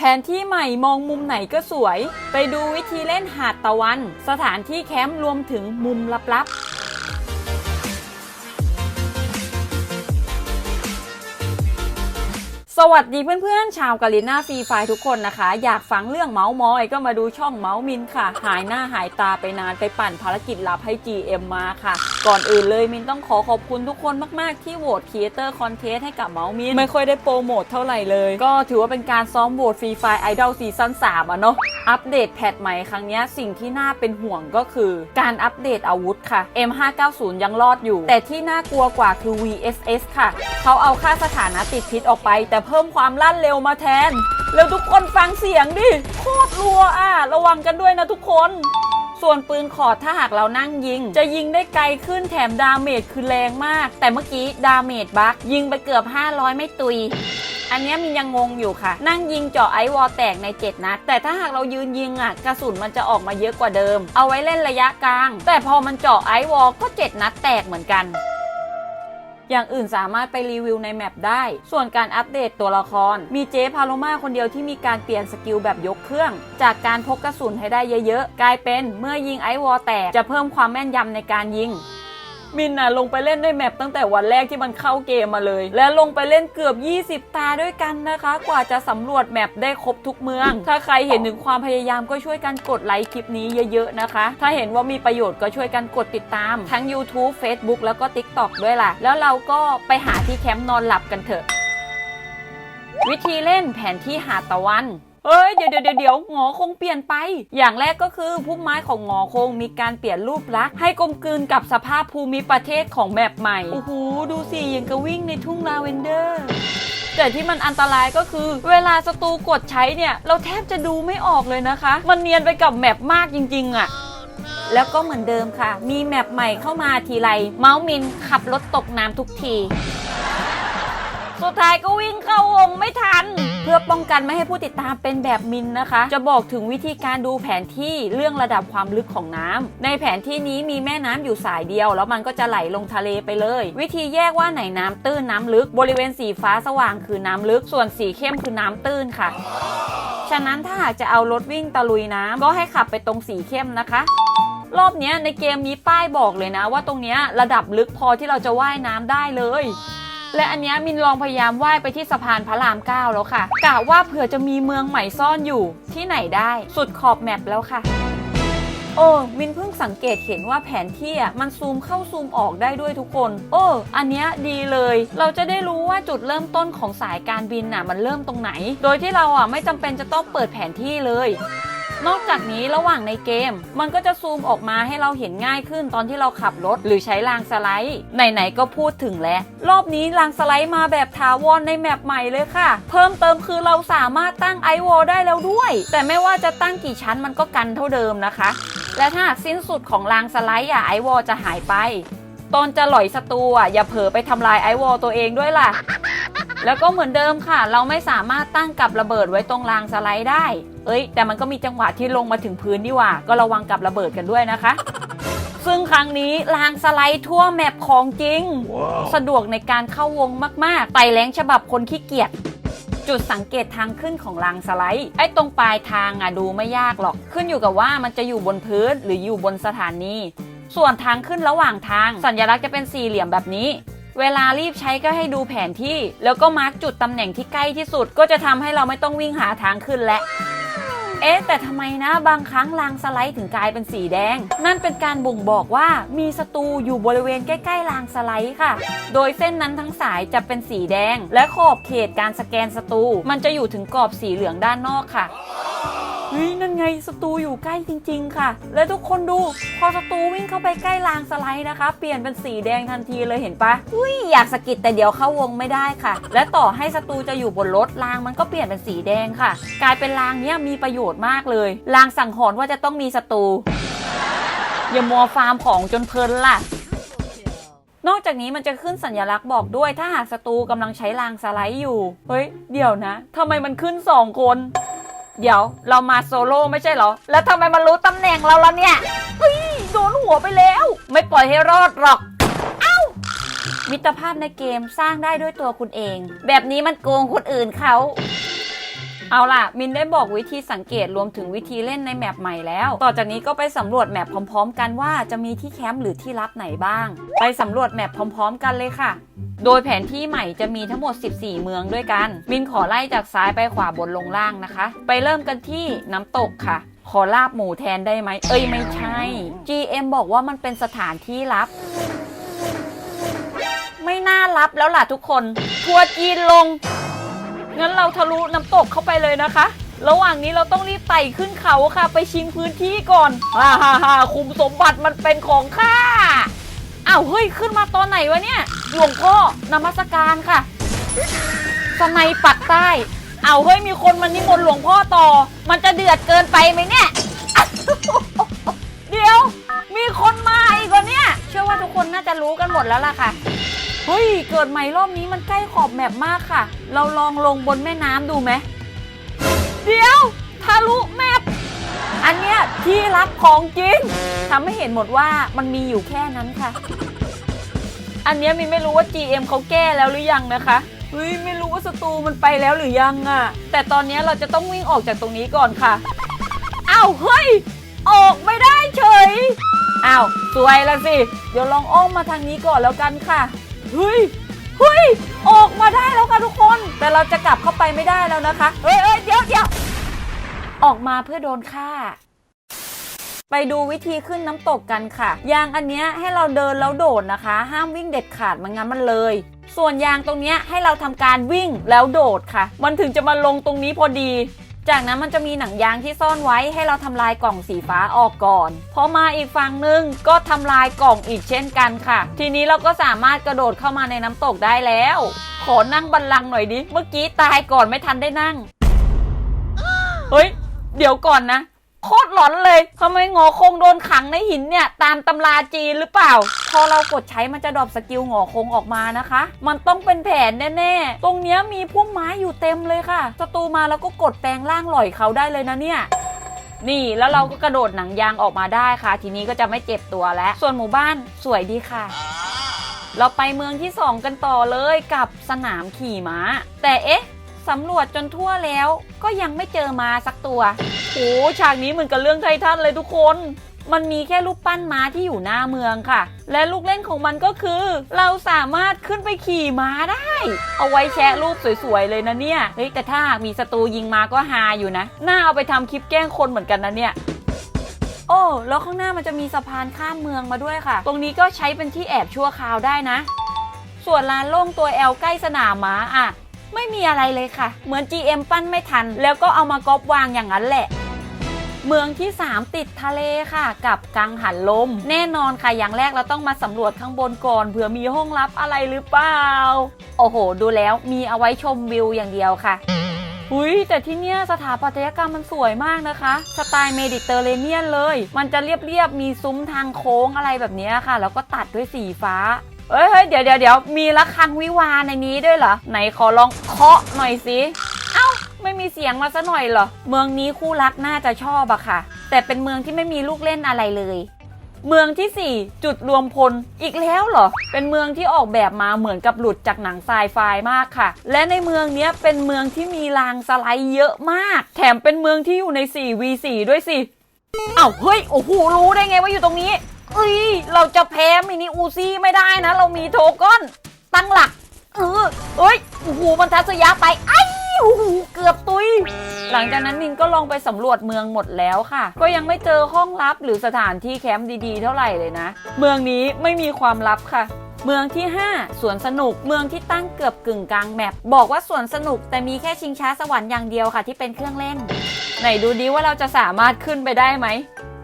แผนที่ใหม่มองมุมไหนก็สวย ไปดูวิธีเล่นหาดตะวัน สถานที่แคมป์รวมถึงมุมลับๆ สวัสดีเพื่อนๆ ชาวกาลิน่าฟรีไฟทุกคนนะคะ อยากฟังเรื่องเมาส์มอยก็มาดูช่องเมาส์มินค่ะ หายหน้าหายตาไปนานไปปั่นภารกิจลับให้ GM มาค่ะ ก่อนอื่นเลยมินต้องขอขอบคุณทุกคนมากๆ ที่โหวตครีเอเตอร์คอนเทสต์ให้กับเมาส์มิน ไม่ค่อยได้โปรโมทเท่าไหร่เลย ก็ถือว่าเป็นการซ้อมโหวตฟรีไฟไอดอลซีซั่น3อะเนาะ อัปเดตแพทใหม่ครั้งนี้สิ่งที่น่าเป็นห่วงก็คือ การอัปเดตอาวุธค่ะ M590 ยังรอดอยู่ แต่ที่น่ากลัวกว่าคือ VSS ค่ะ เขาเอาค่าสถานะติดพิษออกไป แต่เพิ่มความลั่นเร็วมาแทน แล้วทุกคนฟังเสียงดิ โคตรรัวอะ ระวังกันด้วยนะทุกคน ส่วนปืนขอดถ้าหากเรานั่งยิง จะยิงได้ไกลขึ้นแถมดาเมจคือแรงมาก แต่เมื่อกี้ดาเมจบักยิงไปเกือบ 500 ไม่ตุยอันนี้มินยังงงอยู่ค่ะ นั่งยิงเจาะไอวอลแตกใน 7 นัด แต่ถ้าหากเรายืนยิงอะ กระสุนมันจะออกมาเยอะกว่าเดิม เอาไว้เล่นระยะกลาง แต่พอมันเจาะไอวอลก็ 7 นัดแตกเหมือนกัน อย่างอื่นสามารถไปรีวิวในแมปได้ ส่วนการอัปเดตตัวละคร มีเจพาโลมาคนเดียวที่มีการเปลี่ยนสกิลแบบยกเครื่อง จากการพกกระสุนให้ได้เยอะๆ กลายเป็นเมื่อยิงไอวอลแตกจะเพิ่มความแม่นยำในการยิง มินน่ะลงไปเล่นในแมปตั้งแต่วันแรกที่มันเข้าเกมมาเลย และลงไปเล่นเกือบ 20 ตาด้วยกันนะคะ กว่าจะสำรวจแมปได้ครบทุกเมือง ถ้าใครเห็นถึงความพยายามก็ช่วยกันกดไลค์คลิปนี้เยอะๆนะคะ ถ้าเห็นว่ามีประโยชน์ก็ช่วยกันกดติดตาม ทั้ง YouTube Facebook แล้วก็ TikTok ด้วยล่ะ แล้วเราก็ไปหาที่แคมป์นอนหลับกันเถอะ วิธีเล่นแผนที่หาตะวัน เอ้ยเดี๋ยวเดี๋ยวเดี๋ยวหงอคงเปลี่ยนไป อย่างแรกก็คือพุ่มไม้ของหงอคงมีการเปลี่ยนรูปลักษณ์ให้กลมกลืนกับสภาพภูมิประเทศของแมปใหม่โอ้โหดูสิยังกระวิ่งในทุ่งลาเวนเดอร์แต่ที่มันอันตรายก็คือ เวลาศัตรูกดใช้เนี่ย เราแทบจะดูไม่ออกเลยนะคะ มันเนียนไปกับแมปมากจริง ๆอะแล้วก็เหมือนเดิมค่ะ มีแมปใหม่เข้ามาทีไร เมาส์มินขับรถตกน้ำทุกที สุดท้ายก็วิ่งเข้าวงไม่ทัน เพื่อป้องกันไม่ให้ผู้ติดตามเป็นแบบมินนะคะ จะบอกถึงวิธีการดูแผนที่เรื่องระดับความลึกของน้ำในแผนที่นี้มีแม่น้ำอยู่สายเดียว แล้วมันก็จะไหลลงทะเลไปเลย วิธีแยกว่าไหนน้ำตื้นน้ำลึก บริเวณสีฟ้าสว่างคือน้ำลึก ส่วนสีเข้มคือน้ำตื้นค่ะฉะนั้นถ้าหากจะเอารถวิ่งตะลุยน้ำก็ให้ขับไปตรงสีเข้มนะคะ รอบนี้ในเกมมีป้ายบอกเลยนะ ว่าตรงนี้ระดับลึกพอที่เราจะว่ายน้ำได้เลย และอันเนี้ยมินลองพยายามว่ายไปที่สะพานพระรามเก้าแล้วค่ะกะว่าเผื่อจะมีเมืองใหม่ซ่อนอยู่ที่ไหนได้สุดขอบแมปแล้วค่ะ โอ้มินเพิ่งสังเกตเห็นว่าแผนที่อะมันซูมเข้าซูมออกได้ด้วยทุกคน โอ้อันเนี้ยดีเลย เราจะได้รู้ว่าจุดเริ่มต้นของสายการบินน่ะมันเริ่มตรงไหน โดยที่เราอะไม่จำเป็นจะต้องเปิดแผนที่เลย นอกจากนี้ระหว่างในเกม มันก็จะซูมออกมาให้เราเห็นง่ายขึ้นตอนที่เราขับรถหรือใช้รางสไลด์ ไหนๆก็พูดถึงแล้ว รอบนี้รางสไลด์มาแบบถาวรในแมปใหม่เลยค่ะ เพิ่มเติมคือเราสามารถตั้งไอวอลได้แล้วด้วย แต่ไม่ว่าจะตั้งกี่ชั้นมันก็กันเท่าเดิมนะคะ และถ้าสิ้นสุดของรางสไลด์อะไอวอลจะหายไป ตอนจะหล่อยศัตรูอะอย่าเผลอไปทำลายไอวอลตัวเองด้วยล่ะ แล้วก็เหมือนเดิมค่ะ เราไม่สามารถตั้งกับระเบิดไว้ตรงรางสไลด์ได้ เอ้ย แต่มันก็มีจังหวะที่ลงมาถึงพื้นนี่หว่า ก็ระวังกับระเบิดกันด้วยนะคะ ซึ่งครั้งนี้รางสไลด์ทั่วแมปของจริงสะดวกในการเข้าวงมากๆไต่แรงฉบับคนขี้เกียจจุดสังเกตทางขึ้นของรางสไลด์ ไอ้ตรงปลายทางอะดูไม่ยากหรอก ขึ้นอยู่กับว่ามันจะอยู่บนพื้นหรืออยู่บนสถานีส่วนทางขึ้นระหว่างทาง สัญลักษณ์จะเป็นสี่เหลี่ยมแบบนี้ เวลารีบใช้ก็ให้ดูแผนที่ แล้วก็มาร์กจุดตำแหน่งที่ใกล้ที่สุด ก็จะทำให้เราไม่ต้องวิ่งหาทางขึ้นและเอ๊ะแต่ทำไมนะบางครั้งรางสไลด์ถึงกลายเป็นสีแดง นั่นเป็นการบ่งบอกว่ามีศัตรูอยู่บริเวณใกล้ๆรางสไลด์ค่ะ โดยเส้นนั้นทั้งสายจะเป็นสีแดง และขอบเขตการสแกนศัตรูมันจะอยู่ถึงกรอบสีเหลืองด้านนอกค่ะ เฮ้ยนั่นไงศัตรูอยู่ใกล้จริง ๆ ค่ะ และทุกคนดูพอศัตรูวิ่งเข้าไปใกล้รางสไลด์นะคะ เปลี่ยนเป็นสีแดงทันทีเลยเห็นปะอุ้ยอยากสะกิดแต่เดี๋ยวเข้าวงไม่ได้ค่ะ และต่อให้ศัตรูจะอยู่บนรถรางมันก็เปลี่ยนเป็นสีแดงค่ะ กลายเป็นรางเนี้ยมีประโยชน์มากเลยรางสั่งหอนว่าจะต้องมีศัตรูอย่ามัวฟาร์มของจนเพลินล่ะนอกจากนี้มันจะขึ้นสัญลักษณ์บอกด้วยถ้าหากศัตรูกำลังใช้รางสไลด์อยู่ เฮ้ย เดี๋ยวนะทำไมมันขึ้นสองคน เดี๋ยวเรามาโซโล่ไม่ใช่เหรอ แล้วทำไมมันรู้ตำแหน่งเราล่ะเนี่ยเฮ้ยโดนหัวไปแล้ว ไม่ปล่อยให้รอดหรอก เอ้า มิตรภาพในเกมสร้างได้ด้วยตัวคุณเอง แบบนี้มันโกงคนอื่นเขา เอาล่ะ มินได้บอกวิธีสังเกตรวมถึงวิธีเล่นในแมปใหม่แล้ว ต่อจากนี้ก็ไปสำรวจแมปพร้อม ๆ กันว่าจะมีที่แคมป์หรือที่ลับไหนบ้าง ไปสำรวจแมปพร้อม ๆ กันเลยค่ะ โดยแผนที่ใหม่จะมีทั้งหมด 14 เมืองด้วยกัน มินขอไล่จากซ้ายไปขวาบนลงล่างนะคะ ไปเริ่มกันที่น้ำตกค่ะ ขอลาบหมูแทนได้ไหม เอ้ยไม่ใช่ GM บอกว่ามันเป็นสถานที่ลับ ไม่น่ารับแล้วล่ะทุกคน ทัวร์จีนลง งั้นเราทะลุน้ำตกเข้าไปเลยนะคะ ระหว่างนี้เราต้องรีบไต่ขึ้นเขาค่ะ ไปชิงพื้นที่ก่อนฮ่าฮ่าฮ่าคุมสมบัติมันเป็นของข้าอ้าวเฮ้ยขึ้นมาตอนไหนวะเนี่ยหลวงพ่อนมัสการค่ะสไนปักใต้อ้าวเฮ้ยมีคนมานิมนต์หลวงพ่อต่อ มันจะเดือดเกินไปไหมเนี่ย เดี๋ยว มีคนมาอีกเหรอเนี่ย เชื่อว่าทุกคนน่าจะรู้กันหมดแล้วล่ะค่ะ เฮ้ย เกิดใหม่รอบนี้มันใกล้ขอบแมปมากค่ะ เราลองลงบนแม่น้ำดูไหม เดี๋ยวทะลุแมปอันเนี้ยที่รับของจริงทำให้เห็นหมดว่ามันมีอยู่แค่นั้นค่ะ อันเนี้ยมินไม่รู้ว่า GM เขาแก้แล้วหรือยังนะคะเฮ้ยไม่รู้ว่าศัตรูมันไปแล้วหรือยังอะแต่ตอนนี้เราจะต้องวิ่งออกจากตรงนี้ก่อนค่ะอ้าวเฮ้ย ออกไม่ได้เฉยอ้าวสวยล้วสิ เดี๋ยวลองอ้อมมาทางนี้ก่อนแล้วกันค่ะ เฮ้ยเฮ้ยออกมาได้แล้วค่ะทุกคน แต่เราจะกลับเข้าไปไม่ได้แล้วนะคะเฮ้ยเฮ้ยเดี๋ยวเดี๋ยวออกมาเพื่อโดนฆ่า ไปดูวิธีขึ้นน้ำตกกันค่ะ ยางอันเนี้ยให้เราเดินแล้วโดดนะคะ ห้ามวิ่งเด็ดขาดมันงั้นมันเลย ส่วนยางตรงเนี้ยให้เราทำการวิ่งแล้วโดดค่ะ มันถึงจะมาลงตรงนี้พอดี จากนั้นมันจะมีหนังยางที่ซ่อนไว้ให้เราทำลายกล่องสีฟ้าออกก่อน พอมาอีกฝั่งหนึ่งก็ทำลายกล่องอีกเช่นกันค่ะ ทีนี้เราก็สามารถกระโดดเข้ามาในน้ำตกได้แล้ว ขอนั่งบันลังหน่อยดิ เมื่อกี้ตายก่อนไม่ทันได้นั่ง เฮ้ย เดี๋ยวก่อนนะ โคตรหลอนเลยทำไมงอคงโดนขังในหินเนี่ย ตามตำราจีนหรือเปล่า อเรากดใช้มันจะดรอปสกิลหงอคงออกมานะคะ มันต้องเป็นแผนแน่ๆ ตรงเนี้ยมีพุ่มไม้อยู่เต็มเลยค่ะศัตรูมาแล้วก็กดแปลงร่างหล่อยเขาได้เลยนะเนี่ยนี่แล้วเราก็กระโดดหนังยางออกมาได้ค่ะ ทีนี้ก็จะไม่เจ็บตัวแล้ว ส่วนหมู่บ้านสวยดีค่ะ เราไปเมืองที่ 2 กันต่อเลยกับสนามขี่ม้า แต่เอ๊ะสำรวจจนทั่วแล้ว ก็ยังไม่เจอมาสักตัวโอ้ฉากนี้เหมือนกับเรื่องไททันเลยทุกคน มันมีแค่รูปปั้นม้าที่อยู่หน้าเมืองค่ะ และลูกเล่นของมันก็คือ เราสามารถขึ้นไปขี่ม้าได้ เอาไว้แชะรูปสวยๆเลยนะเนี่ย เฮ้ยแต่ถ้าหากมีศัตรูยิงมาก็ฮาอยู่นะ น่าเอาไปทำคลิปแกล้งคนเหมือนกันนะเนี่ยโอ้แล้วข้างหน้ามันจะมีสะพานข้ามเมืองมาด้วยค่ะ ตรงนี้ก็ใช้เป็นที่แอบชั่วคราวได้นะ ส่วนลานโล่งตัวแอลใกล้สนามม้าอะ ไม่มีอะไรเลยค่ะ เหมือน GM ปั้นไม่ทัน แล้วก็เอามากอปวางอย่างนั้นแหละ เมืองที่ 3 ติดทะเลค่ะ กับกังหันลม แน่นอนค่ะอย่างแรกเราต้องมาสำรวจข้างบนก่อนเผื่อมีห้องลับอะไรหรือเปล่า โอ้โห ดูแล้วมีเอาไว้ชมวิวอย่างเดียวค่ะหุยแต่ที่เนี่ยสถาปัตยกรรมมันสวยมากนะคะ สไตล์เมดิเตอร์เรเนียนเลย มันจะเรียบๆ มีซุ้มทางโค้งอะไรแบบนี้ค่ะ แล้วก็ตัดด้วยสีฟ้า เอ้ยเฮ้ยเดี๋ยวเดี๋ยวเดี๋ยวมีระฆังวิวาในนี้ด้วยเหรอ ไหนขอลองเคาะหน่อยสิ ไม่มีเสียงมาซะหน่อยเหรอ เมืองนี้คู่รักน่าจะชอบอะค่ะ แต่เป็นเมืองที่ไม่มีลูกเล่นอะไรเลย เมืองที่ 4 จุดรวมพลอีกแล้วเหรอ เป็นเมืองที่ออกแบบมาเหมือนกับหลุดจากหนังไซไฟมากค่ะ และในเมืองเนี้ยเป็นเมืองที่มีรางสไลด์เยอะมาก แถมเป็นเมืองที่อยู่ใน 4v4 ด้วยสิเอ้าเฮ้ยโอ้โหรู้ได้ไงว่าอยู่ตรงนี้เอ้ยเราจะแพ้มินิอูซี่ไม่ได้นะ เรามีโทก้อนตั้งหลักเออเอ้ยโอ้โหมันทัศยะไปไอ้ โอ้โหเกือบตุย หลังจากนั้นมินก็ลองไปสำรวจเมืองหมดแล้วค่ะ ก็ยังไม่เจอห้องลับหรือสถานที่แคมป์ดีๆ เท่าไหร่เลยนะ เมืองนี้ไม่มีความลับค่ะเมืองที่ 5 สวนสนุก เมืองที่ตั้งเกือบกึ่งกลางแมปบอกว่าสวนสนุกแต่มีแค่ชิงช้าสวรรค์อย่างเดียวค่ะที่เป็นเครื่องเล่น ไหนดูดิว่าเราจะสามารถขึ้นไปได้ไหม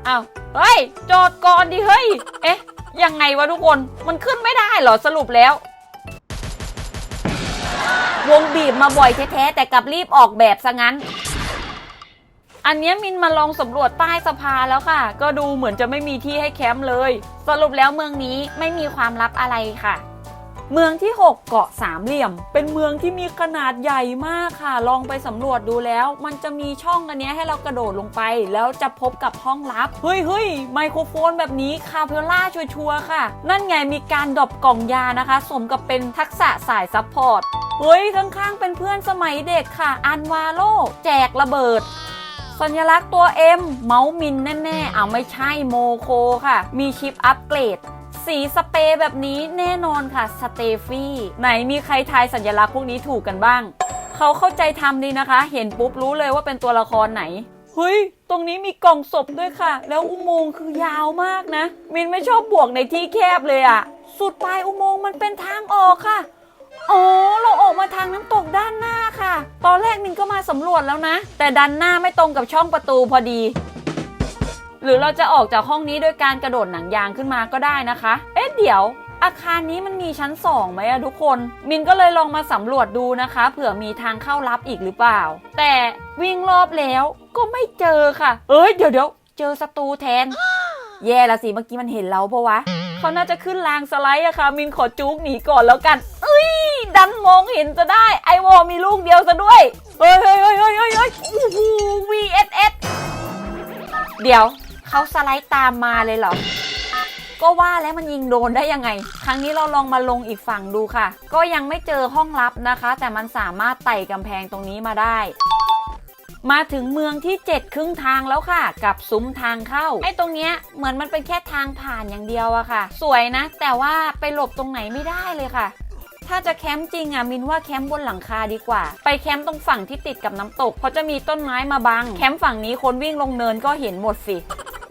อ้าว เฮ้ย จอดก่อนดิเฮ้ย เอ๊ะ ยังไงวะทุกคน มันขึ้นไม่ได้เหรอสรุปแล้ว วงบีบมาบ่อยแท้ๆแต่กลับรีบออกแบบซะงั้น อันเนี้ยมินมาลองสำรวจใต้สะพานแล้วค่ะ ก็ดูเหมือนจะไม่มีที่ให้แคมป์เลย สรุปแล้วเมืองนี้ไม่มีความลับอะไรค่ะ เมืองที่ 6 เกาะสามเหลี่ยม เป็นเมืองที่มีขนาดใหญ่มากค่ะ ลองไปสำรวจดูแล้ว มันจะมีช่องอันนี้ให้เรากระโดดลงไป แล้วจะพบกับห้องลับ เฮ้ยเฮ้ยไมโครโฟนแบบนี้คาเพล่าชัวร์ๆค่ะ นั่นไงมีการดรอปกล่องยานะคะ สมกับเป็นทักษะสายซัพพอร์ต เฮ้ย ข้างๆ เป็นเพื่อนสมัยเด็กค่ะ อันวาโลแจกระเบิดสัญลักษณ์ตัว M เมาส์มินแน่ๆ เอาไม่ใช่โมโคค่ะ มีชิปอัปเกรด สีสเปรย์แบบนี้แน่นอนค่ะสเตฟี่ ไหนมีใครทายสัญลักษณ์พวกนี้ถูกกันบ้าง เขาเข้าใจทำดีนะคะ เห็นปุ๊บรู้เลยว่าเป็นตัวละครไหนเฮ้ย ตรงนี้มีกล่องศพด้วยค่ะ แล้วอุโมงค์คือยาวมากนะ มินไม่ชอบบวกในที่แคบเลยอะสุดปลายอุโมงค์มันเป็นทางออกค่ะ อ๋อ เราออกมาทางน้ำตกด้านหน้าค่ะ ตอนแรกมินก็มาสำรวจแล้วนะ แต่ดันหน้าไม่ตรงกับช่องประตูพอดี หรือเราจะออกจากห้องนี้โดยการกระโดดหนังยางขึ้นมาก็ได้นะคะ เอ๊ะเดี๋ยว อาคารนี้มันมีชั้นสองไหมอะทุกคน มินก็เลยลองมาสำรวจดูนะคะ เผื่อมีทางเข้าลับอีกหรือเปล่า แต่วิ่งรอบแล้วก็ไม่เจอค่ะ เอ้ยเดี๋ยวเดี๋ยวเจอศัตรูแทน แย่ละสิเมื่อกี้มันเห็นเราปะวะเขาน่าจะขึ้นรางสไลด์อะค่ะ มินขอจุกหนีก่อนแล้วกันเอ้ยดันมองเห็นจะได้ไอวอมีลูกเดียวซะด้วยเฮ้ยเฮ้ยเฮ้ยเฮ้ยเฮ้ยเฮ้ยโอ้โห VSS เดี๋ยว เขาสไลด์ตามมาเลยเหรอ ก็ว่าแล้วมันยิงโดนได้ยังไง ครั้งนี้เราลองมาลงอีกฝั่งดูค่ะ ก็ยังไม่เจอห้องลับนะคะ แต่มันสามารถไต่กำแพงตรงนี้มาได้มาถึงเมืองที่ 7 ครึ่งทางแล้วค่ะ กับซุ้มทางเข้า ไอ้ตรงเนี้ยเหมือนมันเป็นแค่ทางผ่านอย่างเดียวอะค่ะ สวยนะ แต่ว่าไปหลบตรงไหนไม่ได้เลยค่ะ ถ้าจะแคมป์จริงอะมินว่าแคมป์บนหลังคาดีกว่า ไปแคมป์ตรงฝั่งที่ติดกับน้ำตกเพราะจะมีต้นไม้มาบัง แคมป์ฝั่งนี้คนวิ่งลงเนินก็เห็นหมดสิ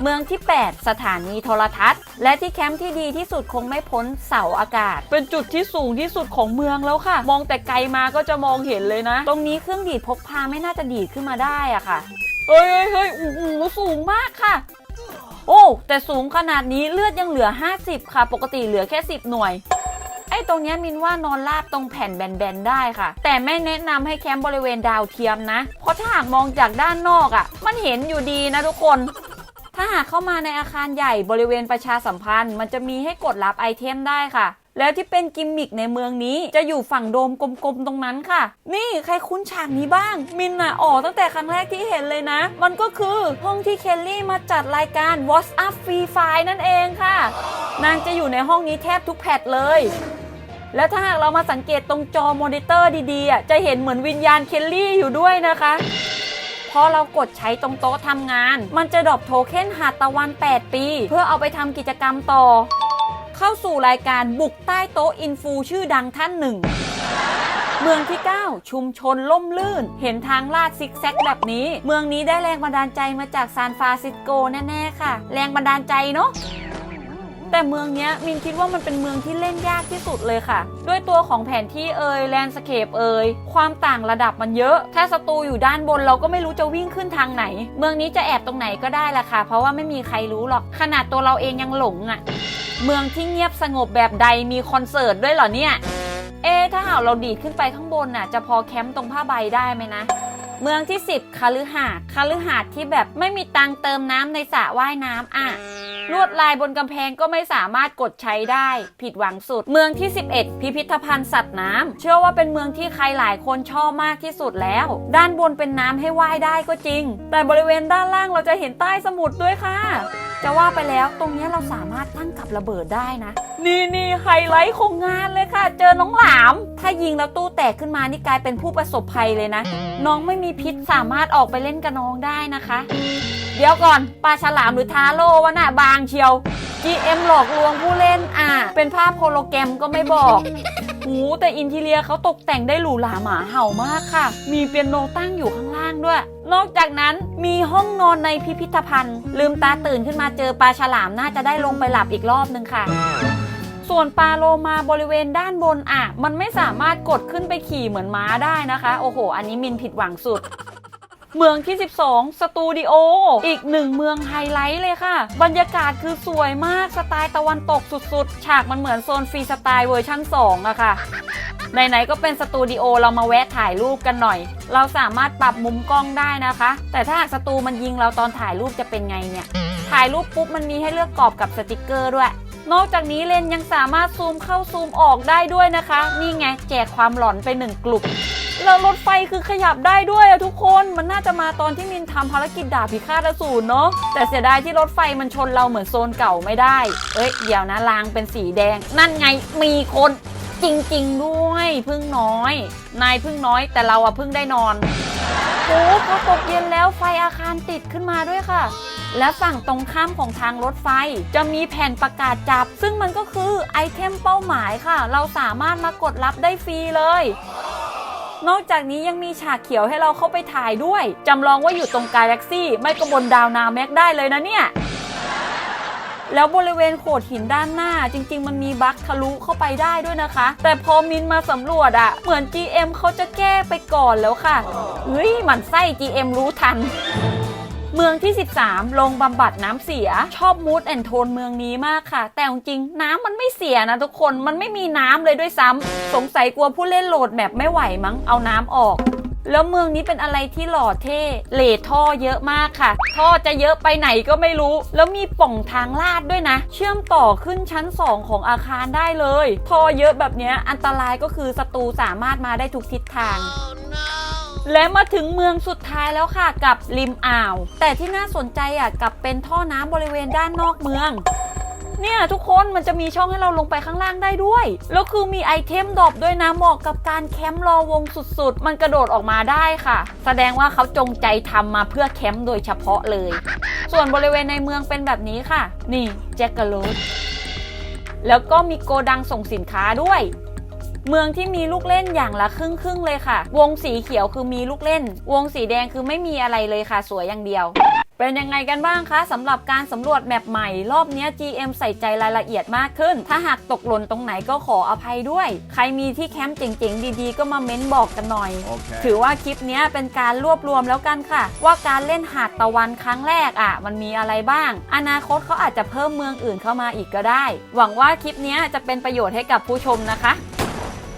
เมืองที่ 8 สถานีโทรทัศน์ และที่แคมป์ที่ดีที่สุดคงไม่พ้นเสาอากาศ เป็นจุดที่สูงที่สุดของเมืองแล้วค่ะ มองแต่ไกลมาก็จะมองเห็นเลยนะ ตรงนี้เครื่องดีดพกพาไม่น่าจะดีดขึ้นมาได้อะค่ะ เฮ้ยเฮ้ยเฮ้ยโอ้โหสูงมากค่ะโอ้ แต่สูงขนาดนี้เลือดยังเหลือ 50 ค่ะ ปกติเหลือแค่ 10 หน่วย ไอ้ตรงเนี้ยมินว่านอนราบตรงแผ่นแบนๆได้ค่ะ แต่ไม่แนะนำให้แคมป์บริเวณดาวเทียมนะ เพราะถ้าหากมองจากด้านนอกอะ่ะ มันเห็นอยู่ดีนะทุกคน ถ้าหากเข้ามาในอาคารใหญ่บริเวณประชาสัมพันธ์ มันจะมีให้กดรับไอเทมได้ค่ะ แล้วที่เป็นกิมมิกในเมืองนี้จะอยู่ฝั่งโดมกลมๆตรงนั้นค่ะ นี่ใครคุ้นฉากนี้บ้าง มินอะออกตั้งแต่ครั้งแรกที่เห็นเลยนะ มันก็คือห้องที่เคลลี่มาจัดรายการ What's Up Free Fire นั่นเองค่ะ นางจะอยู่ในห้องนี้แทบทุกแพทเลยแล้วถ้าหากเรามาสังเกตตรงจอมอนิเตอร์ดีๆ จะเห็นเหมือนวิญญาณเคลลี่อยู่ด้วยนะคะ พอเรากดใช้ตรงโต๊ะทำงาน มันจะดรอปโทเค็นหาดตะวัน 8 ปี เพื่อเอาไปทำกิจกรรมต่อ เข้าสู่รายการบุกใต้โต๊ะอินฟูชื่อดังท่านหนึ่งเมืองที่ 9 ชุมชนล่มลื่น เห็นทางลาดซิกแซกแบบนี้ เมืองนี้ได้แรงบันดาลใจมาจากซานฟรานซิสโกแน่ ๆ ค่ะ แรงบันดาลใจเนาะ แต่เมืองเนี้ยมินคิดว่ามันเป็นเมืองที่เล่นยากที่สุดเลยค่ะ ด้วยตัวของแผนที่เอ่ยแลนด์สเคปเอ่ยความต่างระดับมันเยอะ ถ้าศัตรูอยู่ด้านบนเราก็ไม่รู้จะวิ่งขึ้นทางไหน เมืองนี้จะแอบตรงไหนก็ได้ละค่ะ เพราะว่าไม่มีใครรู้หรอกขนาดตัวเราเองยังหลงอะ่ะ เมืองที่เงียบสงบแบบใดมีคอนเสิร์ตด้วยเหรอเนี่ยเอ๊ถ้าหากเราดีดขึ้นไปข้างบนน่ะ จะพอแคมป์ตรงผ้าใบได้ไหมนะ เมืองที่ 10คาลือหาดคาลือหาดที่แบบไม่มีตังเติมน้ำในสระว่ายน้ำอะ ลวดลายบนกำแพงก็ไม่สามารถกดใช้ได้ ผิดหวังสุด เมืองที่ 11 พิพิธภัณฑ์สัตว์น้ำเชื่อว่าเป็นเมืองที่ใครหลายคนชอบมากที่สุดแล้ว ด้านบนเป็นน้ำให้ว่ายได้ก็จริง แต่บริเวณด้านล่างเราจะเห็นใต้สมุทรด้วยค่ะ จะว่าไปแล้วตรงเนี้ยเราสามารถตั้งกับระเบิดได้นะ นี่นี่ไฮไลท์ของงานเลยค่ะ เจอน้องหลาม ถ้ายิงแล้วตู้แตกขึ้นมานี่กลายเป็นผู้ประสบภัยเลยนะ น้องไม่มีพิษสามารถออกไปเล่นกับน้องได้นะคะ เดี๋ยวก่อนปลาฉลามหรือทาโร่วะน่ะบางเชียว GM หลอกลวงผู้เล่นอะ เป็นภาพโฮโลแกรมก็ไม่บอกหูแต่อินทีเลียเขาตกแต่งได้หรูหราหมาเห่ามากค่ะ มีเปียโนตั้งอยู่ข้างล่าง ด้วย นอกจากนั้นมีห้องนอนในพิพิธภัณฑ์ ลืมตาตื่นขึ้นมาเจอปลาฉลามน่าจะได้ลงไปหลับอีกรอบนึงค่ะส่วนปลาโลมาบริเวณด้านบนอะ มันไม่สามารถกดขึ้นไปขี่เหมือนม้าได้นะคะ โอ้โห อันนี้มินผิดหวังสุด เมืองที่ 12 สตูดิโอ อีกหนึ่งเมืองไฮไลท์เลยค่ะ บรรยากาศคือสวยมากสไตล์ตะวันตกสุดๆ ฉากมันเหมือนโซนฟรีสไตล์เวอร์ชั่น2อะค่ะ ไหนๆก็เป็นสตูดิโอเรามาแวะถ่ายรูปกันหน่อย เราสามารถปรับมุมกล้องได้นะคะ แต่ถ้าหากสตูมันยิงเราตอนถ่ายรูปจะเป็นไงเนี่ย ถ่ายรูปปุ๊บมันมีให้เลือกกรอบกับสติกเกอร์ด้วย นอกจากนี้เลนยังสามารถซูมเข้าซูมออกได้ด้วยนะคะ นี่ไงแจกความหลอนไปหนึ่งกลุ่มแล้วรถไฟคือขยับได้ด้วยอะทุกคน มันน่าจะมาตอนที่มินทำภารกิจดาบพิฆาตอสูรเนาะ แต่เสียดายที่รถไฟมันชนเราเหมือนโซนเก่าไม่ได้ เอ้ย เดี๋ยวนะรางเป็นสีแดง นั่นไง มีคน จริง ๆ ด้วยพึ่งน้อย นายพึ่งน้อย แต่เราอะพึ่งได้นอนโอ้พอตกเย็นแล้วไฟอาคารติดขึ้นมาด้วยค่ะ และฝั่งตรงข้ามของทางรถไฟ จะมีแผ่นประกาศจับ ซึ่งมันก็คือไอเทมเป้าหมายค่ะ เราสามารถมากดรับได้ฟรีเลยนอกจากนี้ยังมีฉากเขียวให้เราเข้าไปถ่ายด้วย จำลองว่าอยู่ตรงกาแล็กซี่ ไม่ก็บนดาวนาแม็กได้เลยนะเนี่ย แล้วบริเวณโขดหินด้านหน้า จริง ๆ มันมีบั๊กทะลุเข้าไปได้ด้วยนะคะ แต่พอมินมาสำรวจอะเหมือน GM เขาจะแก้ไปก่อนแล้วค่ะเฮ้ยหมันไส้ GM รู้ทันเมืองที่ 13 ลงบำบัดน้ำเสีย ชอบมูดแอนโทนเมืองนี้มากค่ะ แต่จริงๆน้ำมันไม่เสียนะทุกคน มันไม่มีน้ำเลยด้วยซ้ำ สงสัยกลัวผู้เล่นโหลดแมปไม่ไหวมั้ง เอาน้ำออก แล้วเมืองนี้เป็นอะไรที่หล่อเท่เลทท่อเยอะมากค่ะ ท่อจะเยอะไปไหนก็ไม่รู้ แล้วมีป่องทางลาดด้วยนะ เชื่อมต่อขึ้นชั้น 2 ของอาคารได้เลย ท่อเยอะแบบนี้อันตรายก็คือศัตรูสามารถมาได้ทุกทิศทางและมาถึงเมืองสุดท้ายแล้วค่ะกับริมอ่าว แต่ที่น่าสนใจอะกับเป็นท่อน้ำบริเวณด้านนอกเมือง เนี่ยทุกคนมันจะมีช่องให้เราลงไปข้างล่างได้ด้วย แล้วคือมีไอเทมดรอปด้วยนะเหมาะกับการแคมป์รอวงสุดๆ มันกระโดดออกมาได้ค่ะ แสดงว่าเขาจงใจทำมาเพื่อแคมป์โดยเฉพาะเลย ส่วนบริเวณในเมืองเป็นแบบนี้ค่ะ นี่แจ็คกะโรดแล้วก็มีโกดังส่งสินค้าด้วย เมืองที่มีลูกเล่นอย่างละครึ่งครึ่งๆเลยค่ะ วงสีเขียวคือมีลูกเล่น วงสีแดงคือไม่มีอะไรเลยค่ะ สวยอย่างเดียว เป็นยังไงกันบ้างคะสำหรับการสำรวจแมปใหม่ รอบเนี้ย GM ใส่ใจรายละเอียดมากขึ้น ถ้าหากตกหล่นตรงไหนก็ขออภัยด้วย ใครมีที่แคมป์เจ๋งๆ ดีๆ ก็มาเม้นบอกกันหน่อย Okay. ถือว่าคลิปเนี้ยเป็นการรวบรวมแล้วกันค่ะ ว่าการเล่นหาดตะวันครั้งแรกอะ มันมีอะไรบ้าง อนาคตเขาอาจจะเพิ่มเมืองอื่นเข้ามาอีกก็ได้ หวังว่าคลิปเนี้ยจะเป็นประโยชน์ให้กับผู้ชมนะคะ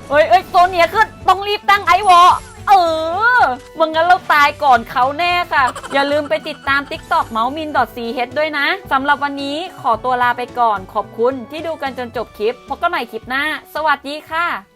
เอ้ยเอ้ยตัวเนี้ยขึ้นต้องรีบตั้งไอวอ เออมึงงั้นเราตายก่อนเขาแน่ค่ะ อย่าลืมไปติดตาม TikTok เมาส์มิน .ch ด้วยนะ สำหรับวันนี้ขอตัวลาไปก่อน ขอบคุณที่ดูกันจนจบคลิป พบกันใหม่คลิปหน้า สวัสดีค่ะ